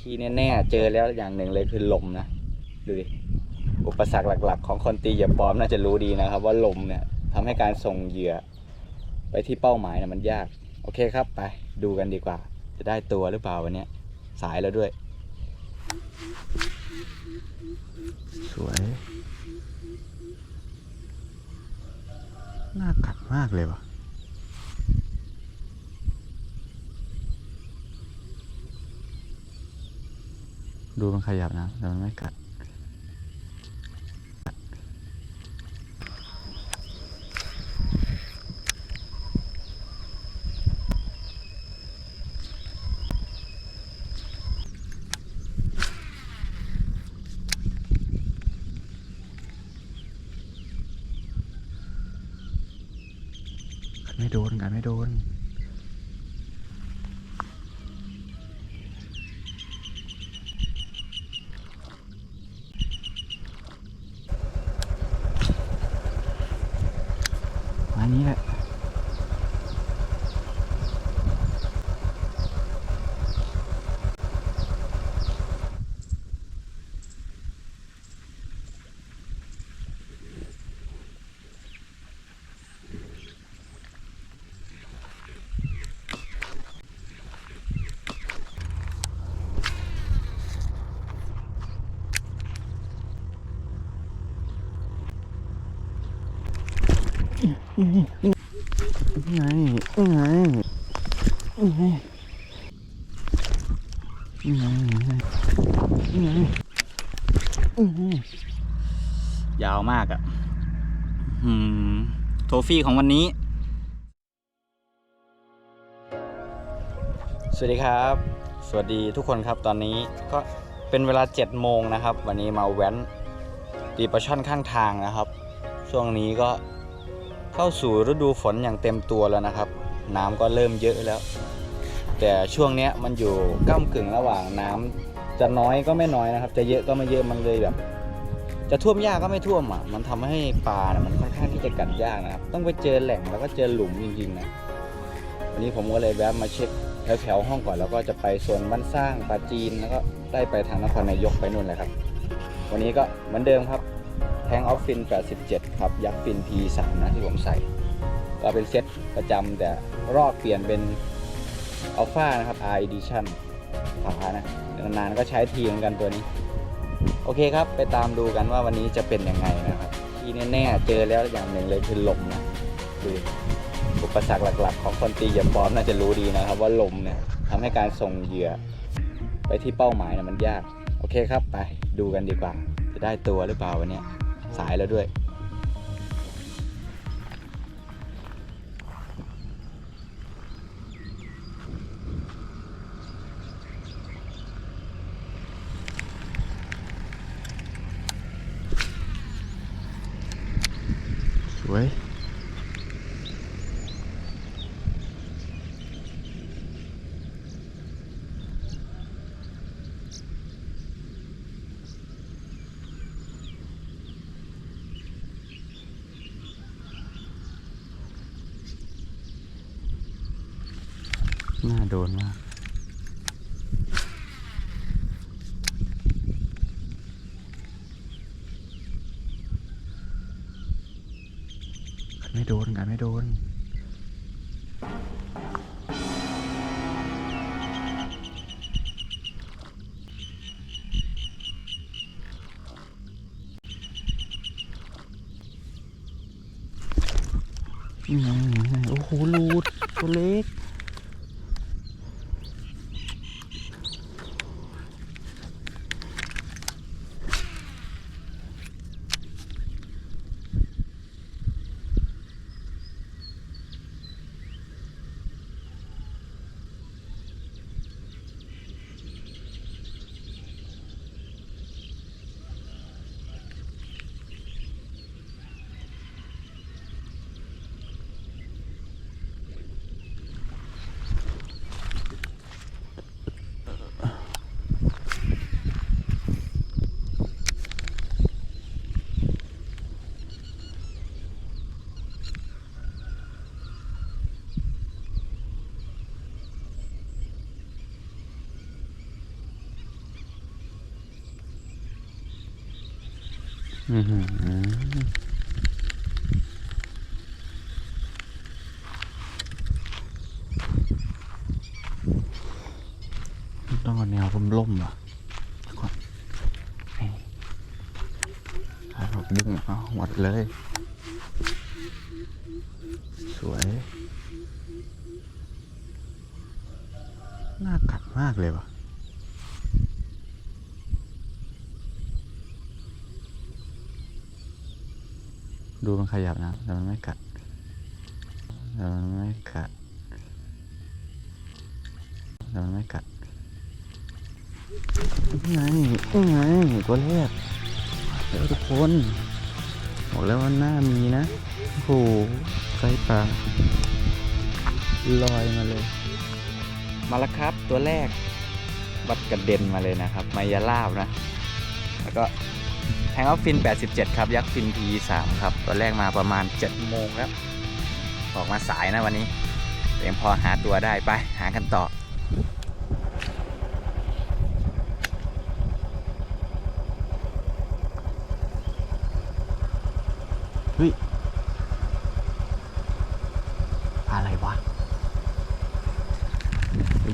ที่แน่ๆเจอแล้วอย่างหนึ่งเลยคือลมนะดูดิอุปสรรคหลัก ๆ ของคนตีเหยื่อปลอมน่าจะรู้ดีนะครับ ว่าลมเนี่ยทำให้การส่งเหยื่อไปที่เป้าหมายนี่ยมันยาก โอเคครับไปดูกันดีกว่า จะได้ตัวหรือเปล่าวันนี้สายแล้วด้วย สวย น่ากัดมากเลยวะ ดูมันขยับนะ แต่มันไม่กัด ไม่โดนกัดไม่โดน มานี้แหละ นี่ไงนี่ไงนี่ไงนี่ไงนี่ไงนี่ไงยาวมากอะ่ะโทฟี่ของวันนี้ สวัสดีครับ สวัสดีทุกคนครับตอนนี้ก็เป็นเวลา7โมงนะครับ วันนี้มาแว้นตีปลาช่อนข้างทางนะครับ ช่วงนี้ก็ เข้าสู่ฤดูฝนอย่างเต็มตัวแล้วนะครับ น้ำก็เริ่มเยอะแล้ว แต่ช่วงนี้มันอยู่ก้ากึ่งระหว่างน้ำจะน้อยก็ไม่น้อยนะครับ จะเยอะก็ไม่เยอะมันเลยแบบ จะท่วมยากก็ไม่ท่วมอะ มันทำให้ปลานะมันค่อนข้างที่จะกัดยากนะครับ ต้องไปเจอแหล่งแล้วก็เจอหลุมจริงๆนะวันนี้ผมก็เลยแวะมาเช็คแถวๆห้องก่อนแล้วก็จะไปโซนบ้านสร้างปลาจีนแล้วก็ได้ไปทางนครนายกไปนู่นเลยครับ วันนี้ก็เหมือนเดิมครับ แทงออฟฟิน 87 ครับ ยักษ์ฟิน P3 นะที่ผมใส่ ก็เป็นเซตประจำแต่รอบเปลี่ยนเป็นอัลฟานะครับ R Edition ฝานะ นานๆก็ใช้ทีเหมือนกันตัวนี้ โอเคครับ ไปตามดูกันว่าวันนี้จะเป็นยังไงนะครับ ที่แน่ๆเจอแล้วอย่างหนึ่งเลยคือลมนะคืออุปสรรคหลัก ๆ ของคนตีเหยื่อปลอมน่าจะรู้ดีนะครับ ว่าลมเนี่ยทำให้การส่งเหยื่อ ไปที่เป้าหมายนะมันยาก โอเคครับ ไปดูกันดีกว่า จะได้ตัวหรือเปล่าวันนี้ สายแล้วด้วย สวย น่าโดนมากไม่โดนกันไม่โดน ต้องเอาแนวร่มๆอะเดี๋ยวก่อนหาผักบุ้งเอาหมดเลย สวย น่ากัดมากเลยว่ะ ดูมันขยับนะ แต่มันไม่กัด แต่มันไม่กัด แต่มันไม่กัดนี่ไงนี่ไงตัวแรกแล้วทุกคนบอกแล้วว่าหน้ามีนะโอ้โหไส้ปลาลอยมาเลย มาแล้วครับตัวแรกวัดกระเด็นมาเลยนะครับ มายาลาบนะ แล้วก็ งออฟฟิน 87 ครับ ยักษ์ฟิน P3 ครับตัวแรกมาประมาณ 7 โมงแล้ว ออกมาสายนะวันนี้ยังพอหาตัวได้ไป หากันต่อเฮ้ยอะไรวะ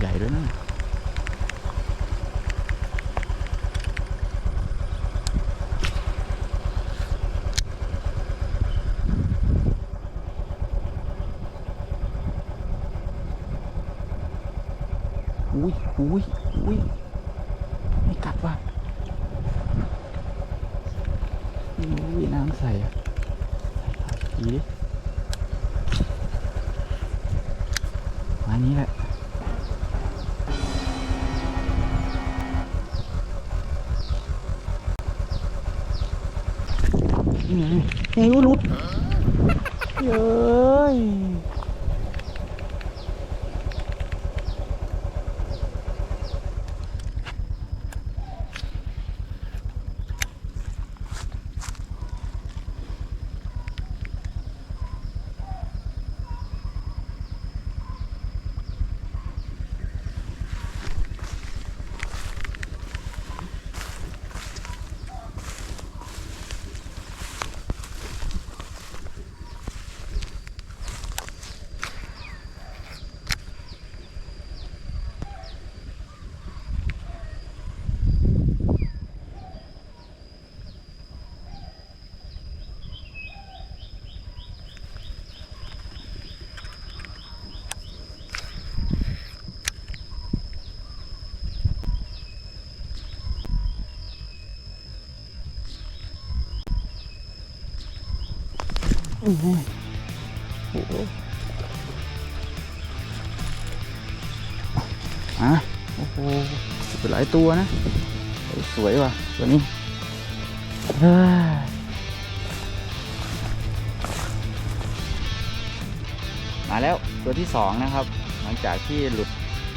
ใหญ่ด้วยนะ อุ้ยอุ้ยไม่กัดว่ะอุ้ยน้ำใสอะใส่ดีดิมานี้แหละนี่ไงนี่ก็รุดเย้ย อะโอ้โหเป็นหลายตัวนะ สวยว่ะตัวนี้มาแล้วตัวที่สองนะครับ หลังจากที่หลุด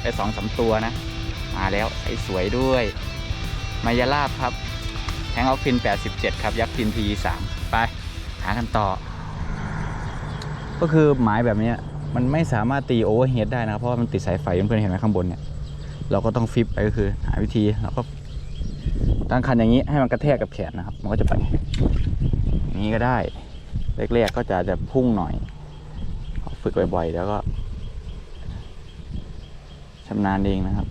ไปสองสามตัวนะ มาแล้วไอ้สวยด้วย มายาลาบครับแทงออฟฟิน 87 ครับ ยักษ์ฟิน P3 ไป หากันต่อ ก็คือหมายแบบนี้มันไม่สามารถตีโอเวอร์เฮดได้นะครับเพราะว่ามันติดสายไฟเพื่อนเห็นไหมข้างบนเนี่ยเราก็ต้องฟิปไปก็คือหาวิธีเราก็ตั้งคันอย่างนี้ให้มันกระแทกกับแขนนะครับ มันก็จะไปอย่างนี้ก็ได้แรกๆก็จะจะพุ่งหน่อยฝึกบ่อยๆแล้วก็ชำนาญเองนะครับ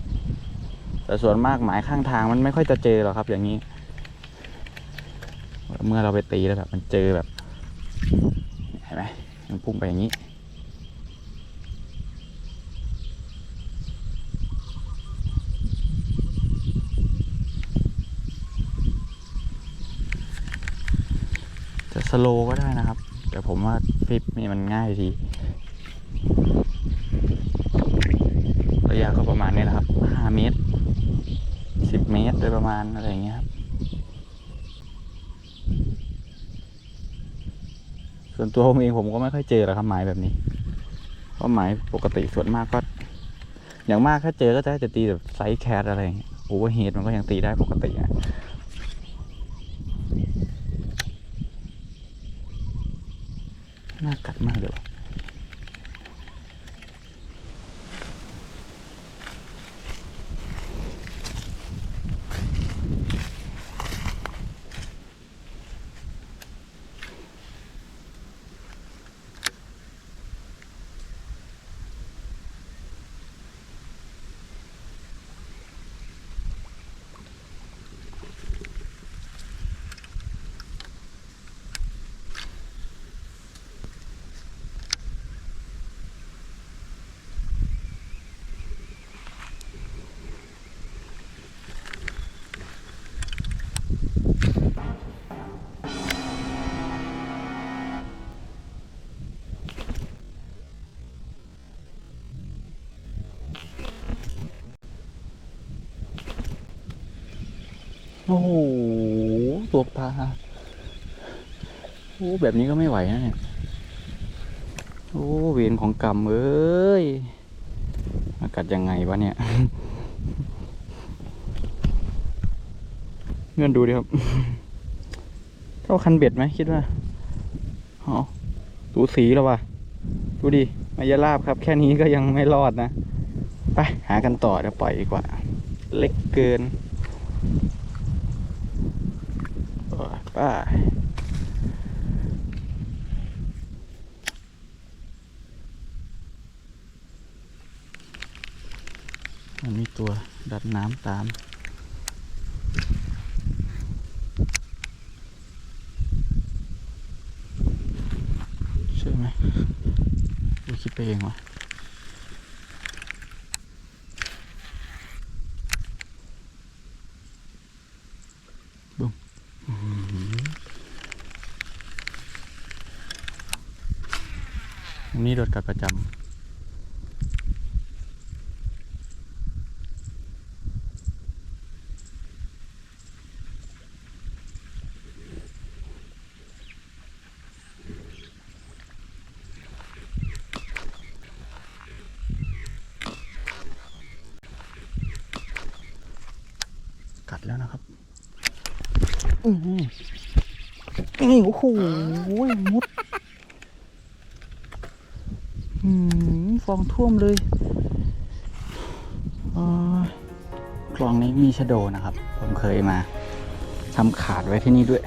แต่ส่วนมากหมายข้างทางมันไม่ค่อยจะเจอหรอกครับ อย่างนี้ เมื่อเราไปตีแล้วแบบมันเจอแบบเห็นไหม มันพุ่งไปอย่างนี้ จะสโลก็ได้นะครับ แต่ผมว่าฟิปนี่มันง่ายดีระยะก็ประมาณนี้นะครับ 5 เมตร 10 เมตรโดยประมาณอะไรอย่างเงี้ยครับ ส่วนตัวผมเองผมก็ไม่ค่อยเจอหรอกครับหมายแบบนี้เพราะหมายปกติส่วนมากก็ อย่างมากถ้าเจอก็จะจะตีแบบไซส์แคทอะไรอย่างเงี้ยโอเวอร์เฮดมันก็ยังตีได้ปกติอะน่ากัดมากเลยวะ อ้โห ตัวปลา โอ้ แบบนี้ก็ไม่ไหวนะเนี่ย โอ้ เวรของกรรมเอ้ยมากัดยังไงวะเนี่ยเงินดูดิครับ เท่าคันเบ็ดไหมคิดว่าอ๋อตูสีแล้ววะดูดิมายาลาบครับ แค่นี้ก็ยังไม่รอดนะ ไป หากันต่อเดี๋ยวปล่อยดีกว่า เล็กเกินโอ้ยไป้ามันมีตัวดัดน้ำตามใช่ไหมดูคิดไปเองวะอัน นี้โดนกัดประจำกัดแล้วนะครับอือนี่โอ้โหมุด ฟองท่วมเลยคลองนี้มีชะโดนะครับ ผมเคยมาทำขาดไว้ที่นี่ด้วย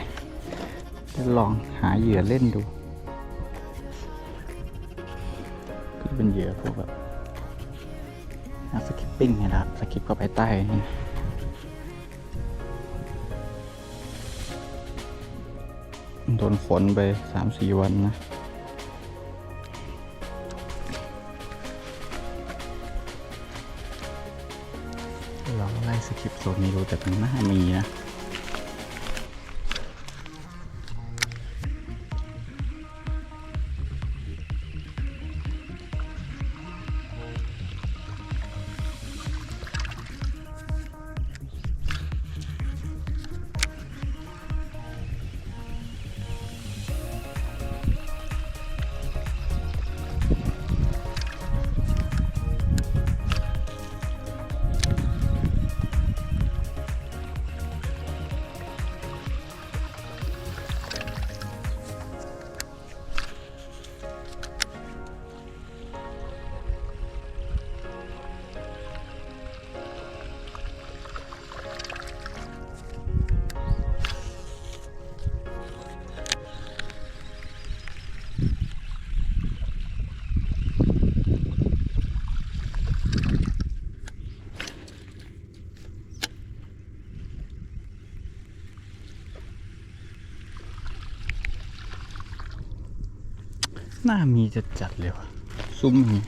จะลองหาเหยื่อเล่นดูก็เป็นเหยื่อพวกแบบสกิปปิ้งนี่แหละครับสกิปเข้าไปใต้นี่โดนฝนไปสามสี่วันนะ ลองไล่สคริปต์โซนนี้ดูแต่มันน่ามีนะ น่ามีจะจัดเลยวะซุ้มนี้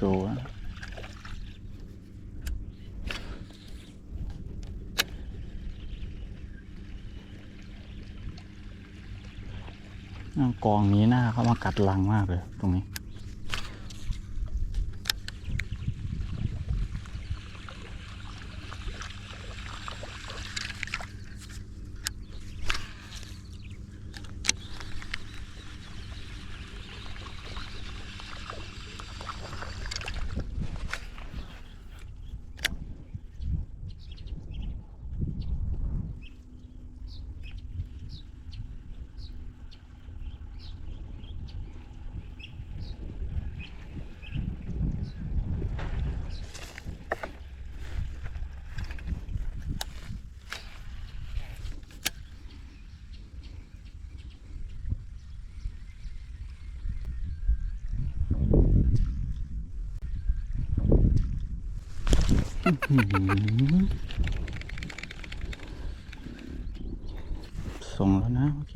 โซอะอ่า กองนี้หน้าเขามากัดลังมากเลยตรงนี้ ส่งแล้วนะโอเค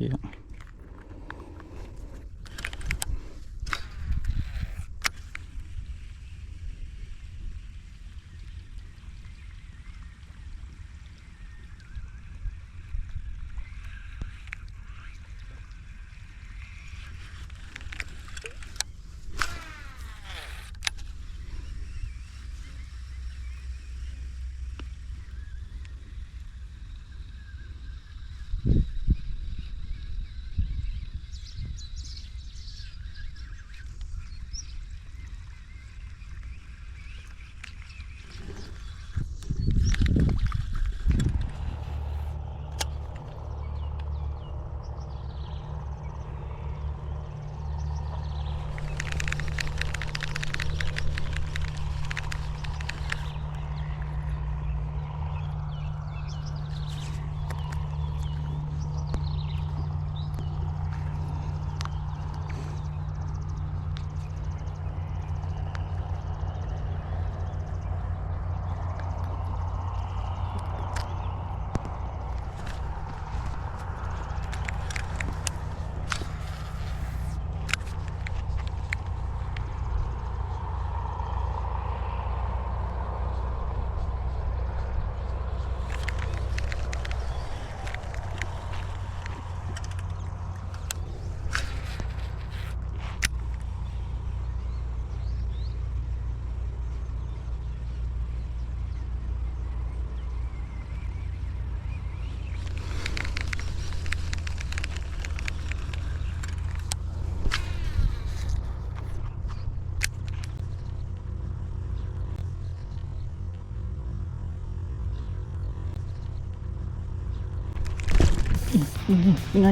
ไง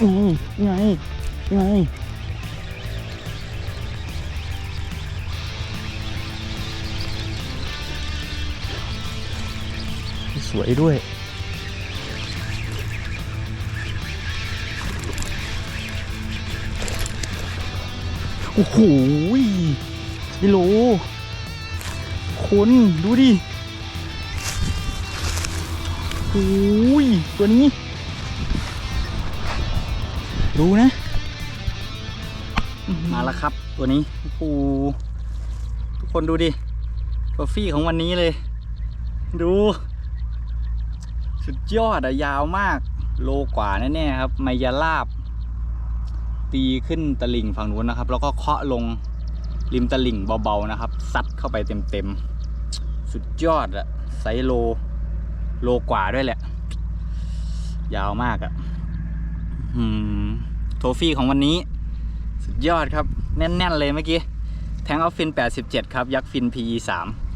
ไงไงไงสวยด้วยโอ้โหกิโลคนดูดิโอ้ยตัวนี้ ดูนะ มาแล้วครับ ตัวนี้โอ้โหทุกคนดูดิตัวฟี่ของวันนี้เลย ดู สุดยอดอะยาวมาก โลกว่าแน่ๆครับ ไมยาลาบ ตีขึ้นตะลิ่งฝั่งนู้นนะครับ แล้วก็เคาะลงริมตะลิ่งเบาๆนะครับ ซัดเข้าไปเต็มๆ สุดยอดอะไซโล โลกว่าด้วยแหละ ยาวมากอะอืม โทฟี่ของวันนี้ สุดยอดครับ แน่น ๆ เลยเมื่อกี้ แทงออฟฟิน 87 ครับ ยักษ์ฟิน PE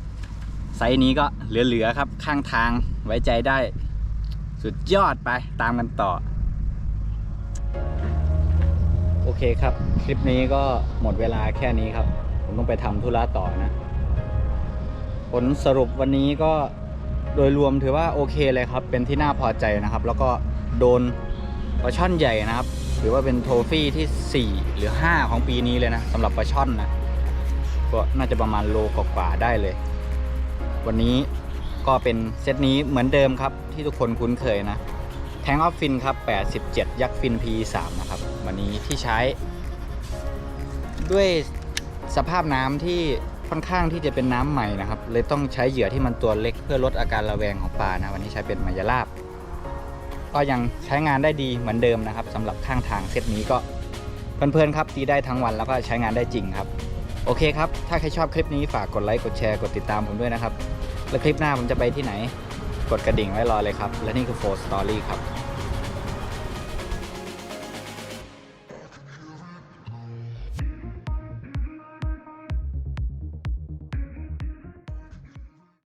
3ไซส์นี้ก็เหลือ ๆ ครับ ข้างทางไว้ใจได้ สุดยอดไปตามกันต่อ โอเคครับ คลิปนี้ก็หมดเวลาแค่นี้ครับ ผมต้องไปทำธุระต่อนะ ผลสรุปวันนี้ก็โดยรวมถือว่าโอเคเลยครับ เป็นที่น่าพอใจนะครับ แล้วก็โดนปลาช่อนใหญ่นะครับ ถือว่าเป็นโทฟี่ที่ 4 หรือ 5 ของปีนี้เลยนะสำหรับปลาช่อนนะ ก็น่าจะประมาณโลกว่าๆได้เลย วันนี้ก็เป็นเซตนี้เหมือนเดิมครับที่ทุกคนคุ้นเคยนะ แทงออฟฟินครับ 87 ยักษ์ฟิน P3 นะครับ วันนี้ที่ใช้ ด้วยสภาพน้ำที่ค่อนข้างที่จะเป็นน้ำใหม่นะครับ เลยต้องใช้เหยื่อที่มันตัวเล็กเพื่อลดอาการระแวงของปลานะ วันนี้ใช้เป็นมายาลาบ ก็ยังใช้งานได้ดีเหมือนเดิมนะครับสำหรับข้างทางเซตนี้ก็เพลินๆครับตีได้ทั้งวันแล้วก็ใช้งานได้จริงครับ โอเคครับ ถ้าใครชอบคลิปนี้ฝากกดไลค์กดแชร์กดติดตามผมด้วยนะครับ แล้วคลิปหน้าผมจะไปที่ไหน กดกระดิ่งไว้รอเลยครับ และนี่คือโฟร์สตอรี่ครับ